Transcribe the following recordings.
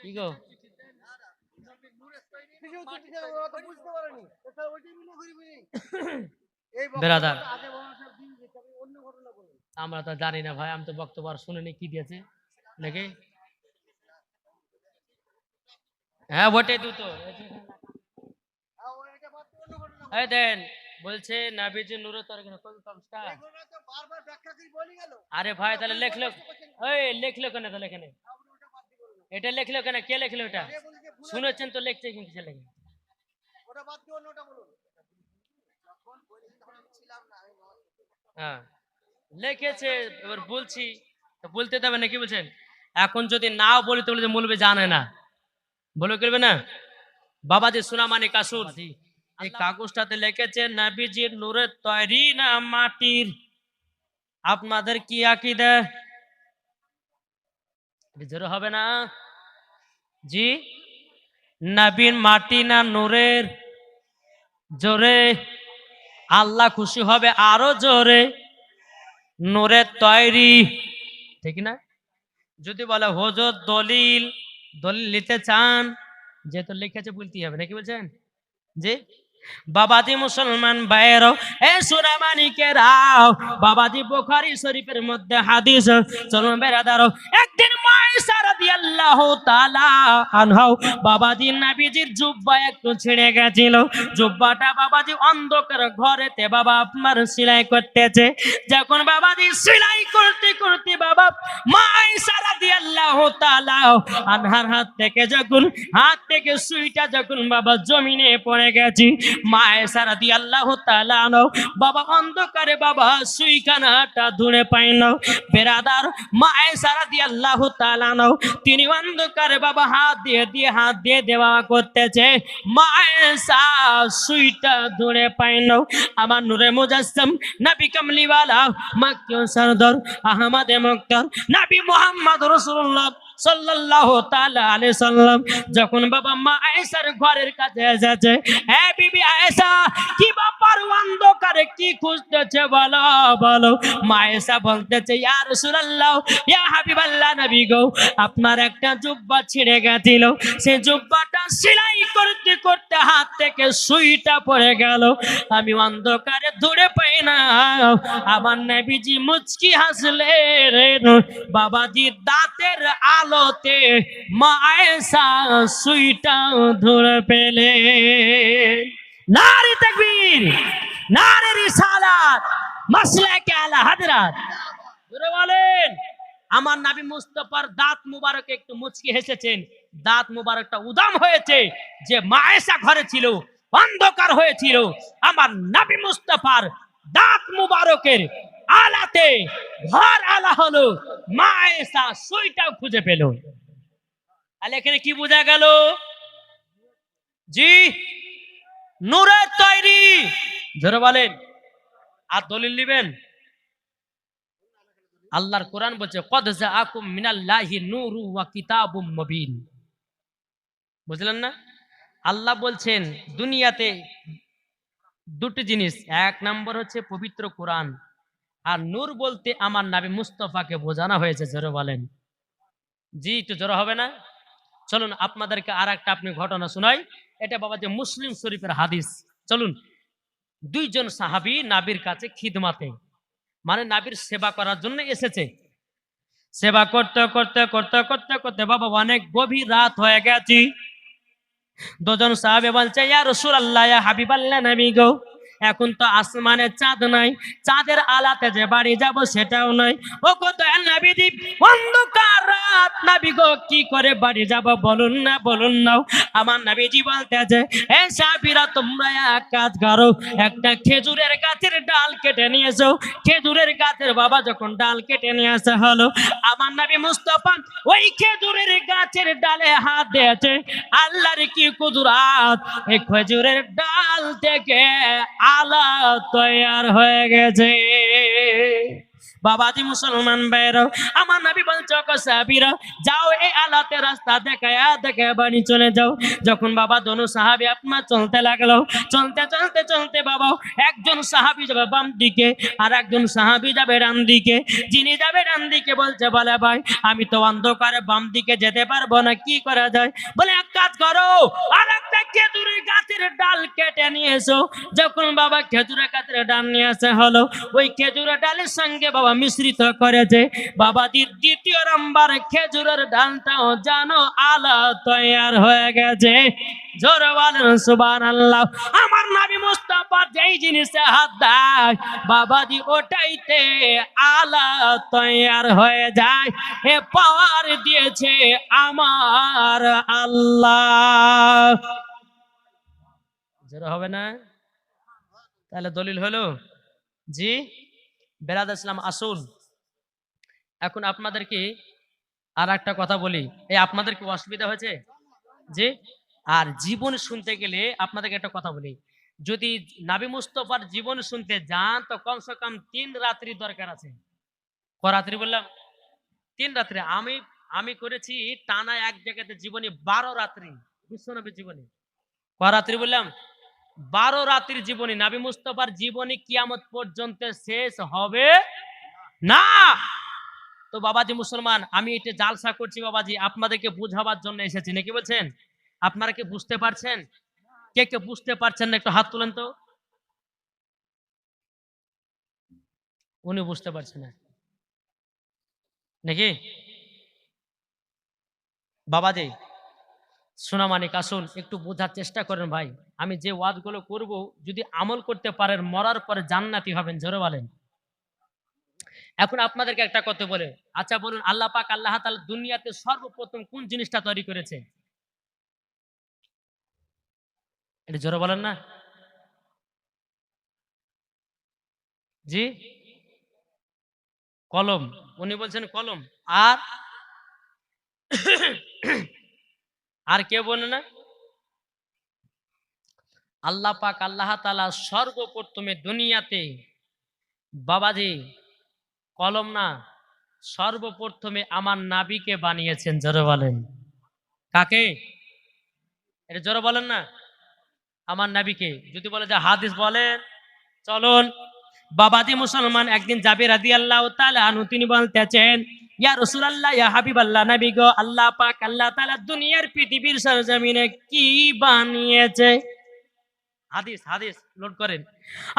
কি গো বেরাদার। আমরা তো জানি না ভাই আমি তো বক্তব্য আর শুনিনি কি দিয়েছে নাকি? হ্যাঁ বটে দুটো এই দেন বলছে নাবিজি নুরে তোর কোন কামটা আরে ভাই তাহলে লেখলো এই লেখলো কেন তাহলে এখানে? এটা লেখলো কেন? কে লেখলো এটা? শুনেছেন তো লিখছে কিন্তু কে লেখে? হ্যাঁ। লিখেছে এবার বলছি। তো বলতে দেবে না কি বলছেন? এখন যদি নাও বলি তো বলে বলবে জানে না। বলে করবে না? বাবাজি সুনামানি কাসুর। এই কাগজটাতে লিখেছে নবীজির নূরের তৈরি না মাটির। আপনাদের কি আকিদা? জোরে হবে না। জি? নবীন মাটি না নূরের? জোরে। আল্লাহ খুশি হবে আরও জোরে। নূরের তৈরি। ঠিক না? যদি বলে, হজর, দলিল দলিল নিতে চান? যেহেতু লিখেছে বলতেই হবে, নাকি বলছেন? জি? বাবাজি মুসলমান বাইরও এ সুরামানিকে রাও। বাবাজি বুখারী শরীফের মধ্যে হাদিস, চলুন বেরাদারও একদিন মায়েশা রাদিয়াল্লাহু তাআলা আনহাও। বাবাজি, নবীজির জুব্বা একটু ছিঁড়ে গেছিল। জুব্বাটা বাবাজি অন্ধকার ঘরেতে বাবা সেলাই করতেছে। যখন সেলাই করতে করতে বাবা রাদিয়াল্লাহু তাআলা আনহার হাত থেকে যখন, হাত থেকে সুইটা যখন বাবা জমিনে পড়ে গেছে মায়ে সারা দিয়ে আল্লাহ তালানো বাবা অন্ধকারে বাবা সুইখানাটা ধুনে পাইল বেরাদার সারা দিয়ে আল্লাহ তালানো তিনি অন্ধকারে বাবা হাত দিয়ে দিয়ে হাত দিয়ে দেওয়া করতেছে। মায়ে সা সুইটা ধুনে পাইল। আমার নূরে মুজাসম, নবী কামলিওয়ালা মাক্কিয় সরদর, আহমদে মুক্তার, নবী মোহাম্মদ রসুল্লাহ সাল্লাল্লাহু তাআলা আলাইহি সাল্লাম, যখন বাবা মা আয়েশার ঘরের কাছে এসেছে হে বিবি আয়েশা, কি কি খুঁজতেছে বলো বলো। মা আয়েশা বলতেছে, ইয়া রাসূলুল্লাহ, ইয়া হাবিবাল্লাহ নবী গো, আপনার একটা জুব্বা ছিঁড়ে গেছিল। সেই জুব্বাটা সেলাই করতে করতে হাত থেকে সুইটা পড়ে গেল। আমি অন্ধকারে ধরে পাই না। আমার নবীজি মুচকি হাসলে রে বাবাজি দাঁতের আলোতে মায়েসা সুইটা ধরে পেলে নারী তকবীর! নারী রিসালাত আলা হাজরাত। বলেন, আমার নাবি মুস্তফার দাঁত মুবারক একটু মুচকি হেসেছেন। দাঁত মুবারকটা উদাম হয়েছে, যে মায়েশা ঘরে ছিল, অন্ধকার হয়েছিল। আমার নাবি মুস্তফার দাঁত মুবারকের আলাতে ঘর আলা হলো, মায়েশা সুইটাও খুঁজে পেল। তাহলে এখানে কি বোঝা গেল? জি, নূরের তৈরি। ধরে বলেন। আর দলিল নিবেন? আল্লাহর কোরআন বলছে, কদ জাআকুম বুঝলেন না? আল্লাহ বলছেন, দুনিয়াতে দুটি জিনিস। এক নম্বর হচ্ছে পবিত্র কোরআন। আর নূর বলতে আমার নাবি মুস্তফাকে বোঝানো হয়েছে, জোরে বলেন। জি, একটু জোরে হবে না? চলুন, আপনাদেরকে আর একটা আপনি ঘটনা শোনাই। এটা বাবা যে মুসলিম শরীফের হাদিস। চলুন দুইজন সাহাবি নাবির কাছে খিদমাতে মানে নাবির সেবা করার জন্য এসেছে। সেবা করতে করতে করতে করতে করতে, বাবা, অনেক গভীর রাত হয়ে গেছি। দুজন সাহাবে বলছে, ইয়া রাসূলুল্লাহ, ইয়া হাবিবাল্লাহ নবী গো, এখন তো আসমানে চাঁদ নাই, চাঁদের আলাতে যে বাড়ি যাব সেটাও নাই। ও দয়াল নবীজি, অন্ধকার রাত নবী গো, কি করে বাড়ি যাব বলুন না বলুন না। আমার নবীজি বলতেছে এ সাহাবীরা তোমরা এক কাজ করো, একটা খেজুরের গাছের ডাল কেটে নিয়ে এসো। খেজুরের গাছের বাবা যখন ডাল কেটে নিয়ে আসা হলো, আমার নবী মুস্তফা ওই খেজুরের গাছের ডালে হাত দিয়েছে, আল্লাহর কি কুদরাত? এই খেজুরের ডাল থেকে আলা তৈয়ার হয়ে গেছে। বাবাজি মুসলমান ভাইরাও আমার নবী বলছে সাহাবীরা, যাও এই আলাতে রাস্তা দেখায়া দেখে বাড়ি চলে যাও। যখন বাবা দনু সাহাবি আপনার চলতে লাগল, চলতে চলতে চলতে বাবা, একজন সাহাবি যাবে বাম দিকে, আর একজন সাহাবি যাবে ডান দিকে। যিনি যাবে ডান দিকে বলছে, বলে ভাই, আমি তো অন্ধকারে বাম দিকে যেতে পারব না, কি করা যায়? বলে, এক কাজ করো, আর একটা খেজুরের গাছের ডাল কেটে নিয়ে এসো। যখন বাবা খেজুরের গাছের ডাল নিয়ে আসা হলো, ওই খেজুরের ডালের সঙ্গে বাবা মিশ্রিত করেছে। বাবাজির দ্বিতীয় নাম্বার খেজুরের ডালটাও জানো আলা তৈয়ার হয়ে গেছে। জোর বলেন আল্লাহ আমার নাবি মুস্তাফা যেই জিনিসে হাত দেয়, বাবাজি ওটাইতে আলা তৈয়ার হয়ে যায়। এ পাওয়ার দিয়েছে আমার আল্লাহ। জোর হবে না? তাহলে দলিল হলো? জি? বেরাদ ইসলাম আসুন। এখন আপনাদেরকে আর একটা কথা বলি। এই আপনাদের কি অসুবিধা হয়েছে? যে আর জীবন শুনতে গেলে আপনাদেরকে একটা কথা বলি। যদি নাবি মুস্তফার জীবন শুনতে যান, তো কমসে কম তিন রাত্রি দরকার আছে। ক রাত্রি বললাম? তিন রাত্রি। আমি আমি করেছি টানা এক জায়গাতে জীবনে বারো রাত্রি। বিশ্বনবীর জীবনে। ক রাত্রি বললাম? বারো রাত্রির জীবনী। নাবি মুস্তফার জীবনী কিয়ামত পর্যন্ত শেষ হবে না। তো বাবাজি মুসলমান, আমি এটা জালসা করছি বাবাজি, আপনাদেরকে বুঝাবার জন্য এসেছি। নাকি বলছেন? আপনারা কি বুঝতে পারছেন? কে কে বুঝতে পারছেন না, একটু হাত তুলেন তো। উনি বুঝতে পারছেন নাকি? বাবাজি সোনামানিক, আসুন একটু বোঝার চেষ্টা করেন ভাই। আমি যে ওয়াদগুলো করব, যদি আমল করতে পারেন, মরার পরে জান্নাতি হবেন, জোরে বলেন। এখন আপনাদেরকে একটা কথা বলে। আচ্ছা বলুন, আল্লাহ পাক আল্লাহ তাআলা দুনিয়াতে সর্বপ্রথম কোন জিনিসটা তৈরি করেছে? এটা জোরে বলেন না। জি। কলম। উনি বলছেন কলম। আর আর কে বলে না? আল্লাহ পাক আল্লাহ তালা সর্বপ্রথমে দুনিয়াতে বাবাজি কলম না, সর্বপ্রথমে আমার নাবিকে বানিয়েছেন, জোরে বলেন। কাকে? এটা জোরে বলেন না। আমার নাবিকে। যদি বলে যে হাদিস বলেন, চলুন। বাবাজি মুসলমান একদিন জাবির রাদি আল্লাহ তালু তিনি বলতেছেন ইয়া রসুলাল্লাহ, ইয়া হাবিব আল্লাহ নবী গো, আল্লাহ পাক, আল্লাহ তাআলা দুনিয়ার পৃথিবীর সরজমিনে কি বানিয়েছে? হাদিস হাদিস। লোড করেন।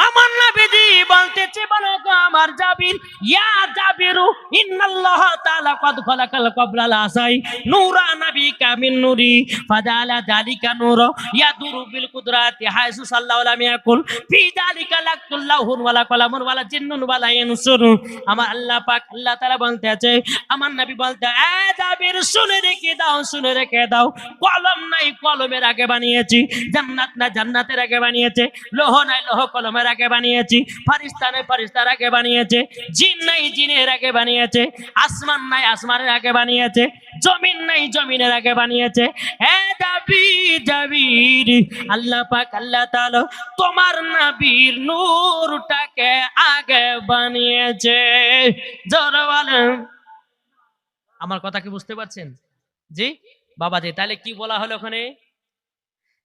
আমার নবীজি বলতেছে, বলো গো আমার জাবির ইয়া জাবিরু, ইন্নাল্লাহ তাআলা কদ খলাকাল ক্বাবলাল আসাই, নূরা নাবিকা মিন নূরি, ফাজালা যালিকা নূর ইয়াদুরু বিল কুদরাতি, হাইসু সাল্লাল্লাহু আলাইহি ইয়াকুল ফি যালিকা লাকুল্লাহুন ওয়ালা কলামুন ওয়ালা জিন্নুন ওয়ালা ইয়ানসুরু আমার আল্লাহ পাক, আল্লাহ তাআলা বলতে আছে আমার নবী বলতে, এ জাবির, শুনে রেখে দাও, শুনে রেখে দাও, কলম নাই, কলমের আগে বানিয়েছি, জান্নাত না জান্নাতের আগে বানিয়েছে। লোহ নাই, লোহ কলমের আগে বানিয়েছি ফারিস্তা নাই ফারিস্তার আগে বানিয়েছে, জিন নাই জিনের আগে বানিয়েছে, আসমান নাই, আসমানের আগে বানিয়েছে, জমিন নাই, জমিনের আগে বানিয়েছে। হে দাবি, দাবির, আল্লাহ পাক, আল্লাহ তাআলা তোমার নবীর নূরটাকে আগে বানিয়েছে। জোরে আমার কথা কি বুঝতে পারছেন? জি? বাবাজি, তাহলে কি বলা হলো ওখানে?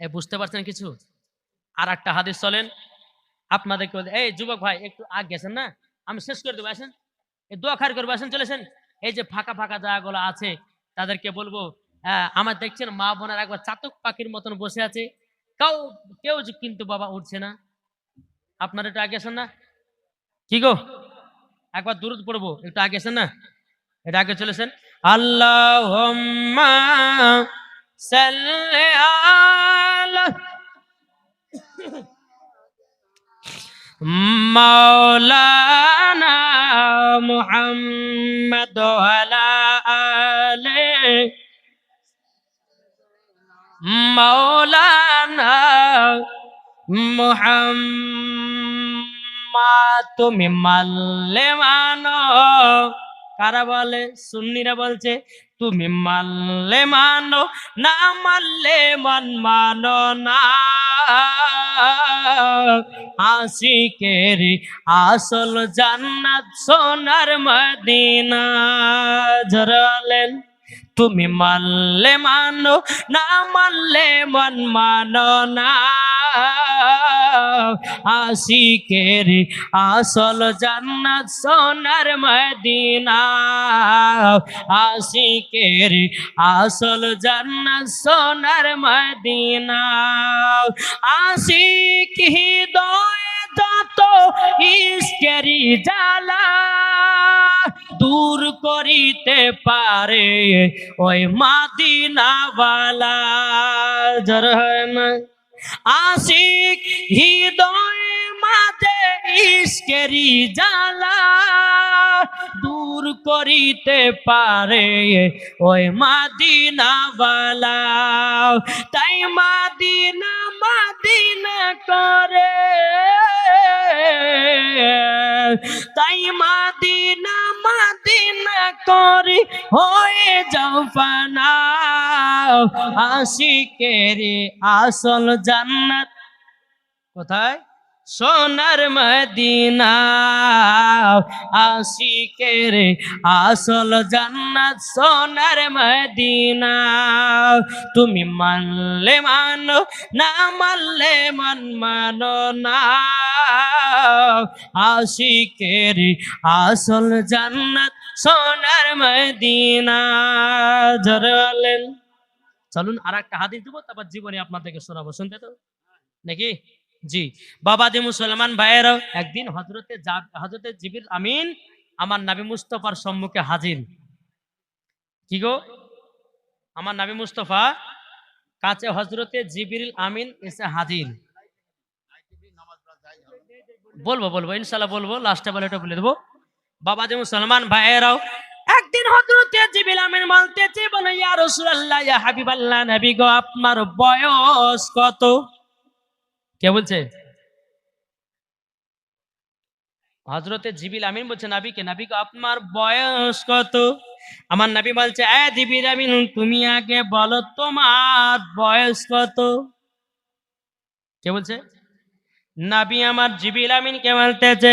এ, বুঝতে পারছেন কিছু? আর একটা হাদিস চলেন। আপনাদেরকে এই যুবক ভাই, একটু আগ গেছেন না? আমি শেষ করে দেবো, আসেন। এই দোয়া খার করব, আসেন চলেছেন এই যে ফাঁকা ফাঁকা জায়গাগুলো আছে, তাদেরকে বলব আমার দেখছেন মা বোনের একবার চাতক পাখির মতন বসে আছে। কেউ কেউ কিন্তু বাবা উঠছে না। আপনারা একটু আগে আসেন না? কি গো? একবার দূরত পড়ব, একটু আগে আসেন না? এটা আগে চলেছেন আল্লাহ সাল্লি مولانا محمد وعلى آله مولانا মোহাম্মদ তুমি মাল্লে মানো কারা বলে? সুন্নিরা বলছে, তুমি মানলে মানো, না মানলে মান মানো না। আশিকের আসল জান্নাত সোনার মদিনা। জরালেন তুমি মানলে মানো, না মানলে মন মানো না। আশিকের আসল জান্নাত সোনার মদিনা। আশিকের আসল জান্নাত সোনার মদিনা। আশিক হৃদয় যত ইস্কেরি জ্বালা। দূর করিতে পারে ওই মাদিনাওয়ালা। জরহন আশিক হৃদয় মাঝে ইস্কেরি জ্বালা। দূর করিতে পারে ওই মাদিনাওয়ালা। তাই মাদিনা মাদিনা করে। তাই মাদিনা মাদিনা করি হয়ে যাও ফানা আশিকের আসল জান্নাত। কোথায়? সোনার মদিনা, আশিকের আসল জান্নাত সোনার মদিনা। তুমি মানলে মানো না, মানলে মন মানো না। আশিকের আসল জান্নাত সোনার মদিনা। জরলেন চলুন আর একটা হাদিস দেবো, তারপর জীবনে আপনাদেরকে শোনাবো। শুনতে তো? নাকি? জি। বাবাজি মুসলমান ভাইয়েরাও একদিন হজরতে হজরতে জিবির আমিন আমার নাবি মুস্তফার সম্মুখে হাজির। কি গো? আমার নাবি মুস্তফা কাছে হজরতে জিবির আমিন এসে হাজির। বলব বলব ইনশাল্লাহ বলব লাস্টে বলে এটা বলে দেবো। বাবাজি মুসলমান ভাইয়েরাও একদিন হজরতে জিবিল আমিন বলতেছে, বলে ইয়া রাসূলুল্লাহ, ইয়া হাবিবাল্লাহ, নবী গো, আপনার বয়স কত? কে বলছে? হজরতে জিবিল আমিন বলছে, নাবিকে নাবিকে, আপনার বয়স কত? আমার নাবি বলছে, এ জিবিল আমিন, তুমি আগে বলো, তোমার বয়স কত? কে বলছে? নাবি আমার জিবিল আমিন কে বলতেছে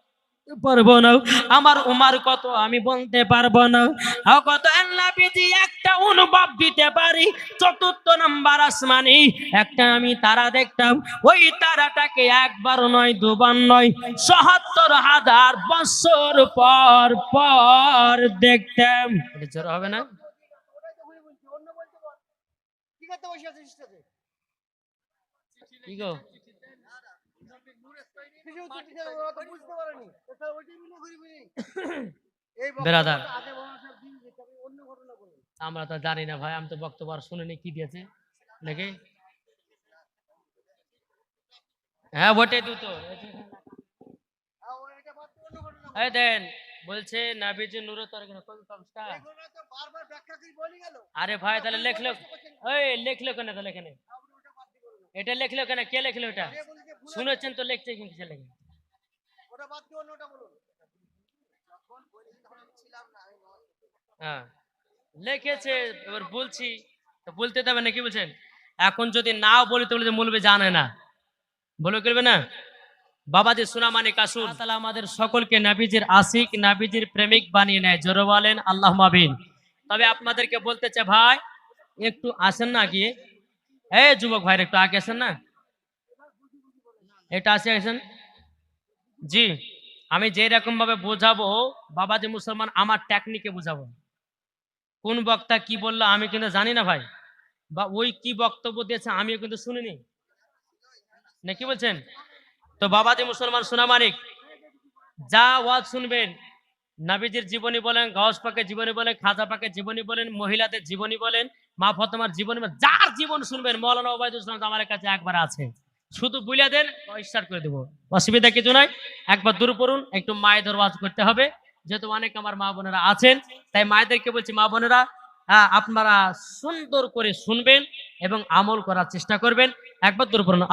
পারব না। আমার উমার কত আমি বলতে পারব না। কত নবীজি একটা অনুভব দিতে পারি। চতুর্থ নাম্বার আসমানি, একটা আমি তারা দেখতাম। ওই তারাটাকে একবার নয়, দুবার নয়, সহাত্তর হাজার বছর পর পর দেখতাম। জোর হবে না? কি গো কিছু উত্তর দিতে হবে, ওরা তো বুঝতে পারেনি। এটা ওইটাই মনে করি বুঝি। এই বক্তব্যটা বেরাদার। হয়। আমরা তো জানি না ভাই আমি তো বক্তব্য আর শুনিনি কি দিয়েছে নাকি হ্যাঁ বটে দুটো। এই দেন বলছে নাবিজি নুরো তোর কোন কমস্টা এই ঘটনা তো বারবার ব্যাখ্যা করে বলি গেল। আরে ভাই তাহলে লেখলো ওই লেখলো কেন তাহলে এখানে। এটা লেখলো কেন কে লেখলো এটা শুনেছেন তো লিখছে কিন্তু কে লেখে ওটা বাদ দিয়ে অন্যটা বলুন। যখন বলি তখন ছিলাম না, আমি হ্যাঁ লিখেছে এবার বলছি। বলতে দেবে নাকি বলছেন? এখন যদি নাও বলি তো বলে মূলবে জানে না। বলে করবে না? বাবাজি সুনামানি কাসুর তাহলে আমাদের সকলকে নাবিজির আশিক নাবিজির প্রেমিক বানিয়ে নেয়। জোরে বলেন আল্লাহ মাবিন তবে আপনাদেরকে বলতে চাই ভাই একটু আসেন না গিয়ে এ যুবক ভাই একটু আগে আসেন না? এটা আসে আসেন জি, আমি যে রকম ভাবে বোঝাবো, বাবাজি মুসলমান আমার টেকনিকে বোঝাবো। কোন বক্তা কি বলল আমি কিন্তু জানি না ভাই। বা ওই কি বক্তব্য দিয়েছে আমিও কিন্তু শুনিনি। না, কি বলছেন? তো বাবাজি মুসলমান সোনামানিক যা ওয়াজ শুনবেন, নাবিজির জীবনী বলেন, গাউস পাকের জীবনী বলেন, খাজা পাকের জীবনী বলেন, মহিলাদের জীবনী বলেন, মা ফতেমার জীবনী যার জীবন শুনবেন, মৌলানা ওবায়দুল ইসলাম আমার কাছে একবার আছে। শুধু বুলিয়া দেন স্টার্ট করে দেবো। অসুবিধা কিছু নাই। একবার দূর পড়ুন, একটু মায়ের ওয়াজ করতে হবে। যেহেতু অনেক আমার মা বোনেরা আছেন, তাই মায়েদেরকে বলছি, মা বোনেরা আপনারা সুন্দর করে শুনবেন এবং আমল করার চেষ্টা করবেন। একবার দূর পড়ুন।